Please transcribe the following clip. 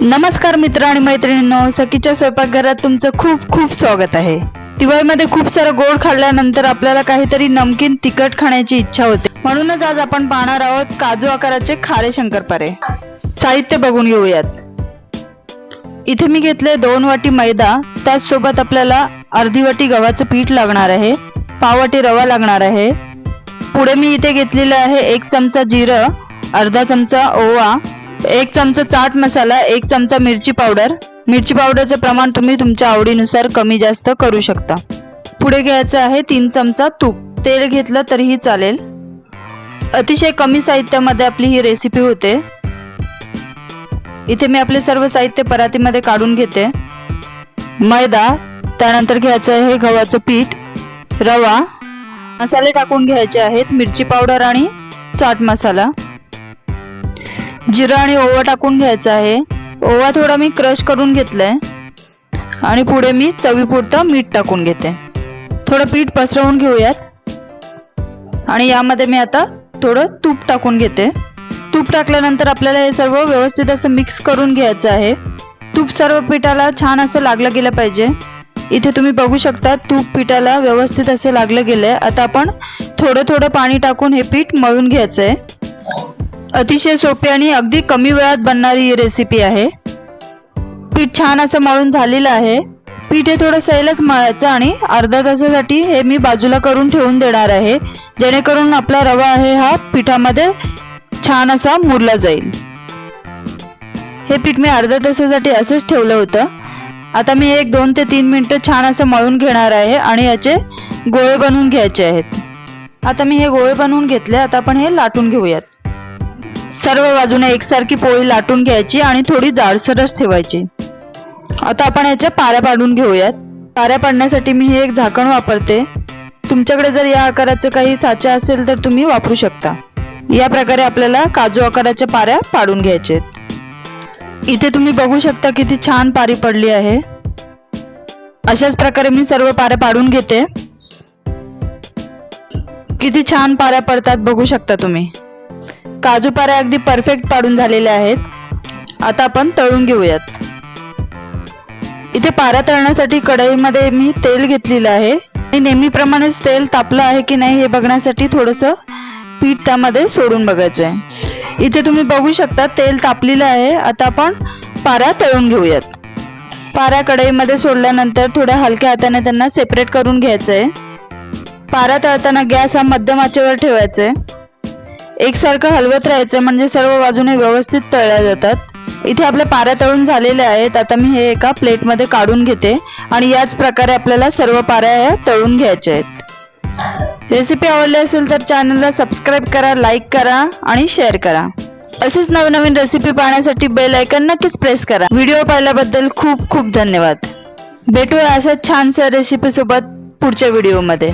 नमस्कार मित्र आणि मैत्रिणींनो सखीच्या स्वयंपाकघरात तुमचं खूप खूप स्वागत आहे. दिवाळीमध्ये खूप सारं गोड खाल्ल्यानंतर आपल्याला काहीतरी नमकीन तिखट खाण्याची इच्छा होते. म्हणूनच आज आपण पाहणार आहोत काजू आकाराचे खारे शंकरपारे. साहित्य बघून घेऊयात इथे मी घेतले दोन वाटी मैदा त्याचसोबत आपल्याला अर्धी वाटी गव्हाचं पीठ लागणार आहे पावटी रवा लागणार आहे. पुढे मी इथे घेतलेलं आहे एक चमचा जिरं अर्धा चमचा ओवा एक चमचा चाट मसाला एक चमचा मिरची पावडर. मिरची पावडरचं प्रमाण तुम्ही तुमच्या आवडीनुसार कमी जास्त करू शकता. पुढे घ्यायचं आहे तीन चमचा तूप. तेल घेतलं तरीही चालेल. अतिशय कमी साहित्यामध्ये आपली ही रेसिपी होते. इथे मी आपले सर्व साहित्य परातीमध्ये काढून घेते. मैदा त्यानंतर घ्यायचं आहे गव्हाचं पीठ रवा. मसाले टाकून घ्यायचे आहेत मिरची पावडर आणि चाट मसाला. जिरं आणि ओवा टाकून घ्यायचा आहे. ओवा थोडा मी क्रश करून घेतलाय. आणि पुढे मी चवीपुरतं मीठ टाकून घेते. थोडं पीठ पसरवून घेऊयात. आणि यामध्ये मी आता थोडं तूप टाकून घेते. तूप टाकल्यानंतर आपल्याला हे सर्व व्यवस्थित असं मिक्स करून घ्यायचं आहे. तूप सर्व पिठाला छान असं लागलं गेलं पाहिजे. इथे तुम्ही बघू शकता तूप पिठाला व्यवस्थित असं लागलं गेलंय. आता आपण थोडं थोडं पाणी टाकून हे पीठ मळून घ्यायचं आहे अतिशय सोपी आणि अगदी कमी वेळात बनणारी ही रेसिपी आहे. पीठ छान असं मळून झालेलं आहे. पीठ हे थोडं सैलच मळायचं आणि अर्धा तासासाठी हे मी बाजूला करून ठेवून देणार आहे. जेणेकरून आपला रवा आहे हा पिठामध्ये छान असा मुरला जाईल. हे पीठ मी अर्ध्या तासासाठी असंच ठेवलं होतं. आता मी एक दोन ते तीन मिनटं छान असं मळून घेणार आहे आणि याचे गोळे बनवून घ्यायचे आहेत. आता मी हे गोळे बनवून घेतले आता आपण हे लाटून घेऊयात. सर्व बाजूने एकसारखी पोळी लाटून घ्यायची आणि थोडी जाडसरच ठेवायची. आता आपण याच्या पाऱ्या पाडून घेऊयात. पाऱ्या पाडण्यासाठी मी हे एक झाकण वापरते. तुमच्याकडे जर या आकाराचं काही साचा असेल तर तुम्ही वापरू शकता. या प्रकारे आपल्याला काजू आकाराच्या पाऱ्या पाडून घ्यायच्या आहेत. इथे तुम्ही बघू शकता किती छान पारी पडली आहे. अशाच प्रकारे मी सर्व पाऱ्या पाडून घेते. किती छान पाऱ्या पडतात बघू शकता तुम्ही. काजू पाऱ्या अगदी परफेक्ट पाडून झालेल्या आहेत. आता आपण तळून घेऊयात. इथे पारा तळण्यासाठी कढईमध्ये मी तेल घेतलेलं आहे. आणि नेहमीप्रमाणेच तेल तापलं आहे की नाही हे बघण्यासाठी थोडस पीठ त्यामध्ये सोडून बघायचं आहे. इथे तुम्ही बघू शकता तेल तापलेलं आहे. आता आपण पारा तळून घेऊयात. पारा कढईमध्ये सोडल्यानंतर थोड्या हलक्या हाताने त्यांना सेपरेट करून घ्यायचं आहे. पारा तळताना गॅस हा मध्यम आचेवर ठेवायचा आहे. एकसारखं हलवत राहायचं म्हणजे सर्व बाजूने व्यवस्थित तळल्या जातात. इथे आपल्या पाऱ्या तळून झालेल्या आहेत. आता मी हे एका प्लेटमध्ये काढून घेते आणि याच प्रकारे आपल्याला सर्व पाऱ्या या तळून घ्यायच्या आहेत. रेसिपी आवडली असेल तर चॅनलला सबस्क्राईब करा लाईक करा आणि शेअर करा. असेच नवनवीन रेसिपी पाहण्यासाठी बेल आयकन नक्कीच प्रेस करा. व्हिडिओ पाहिल्याबद्दल खूप खूप धन्यवाद. भेटूया अशा छानशा रेसिपी सोबत पुढच्या व्हिडिओमध्ये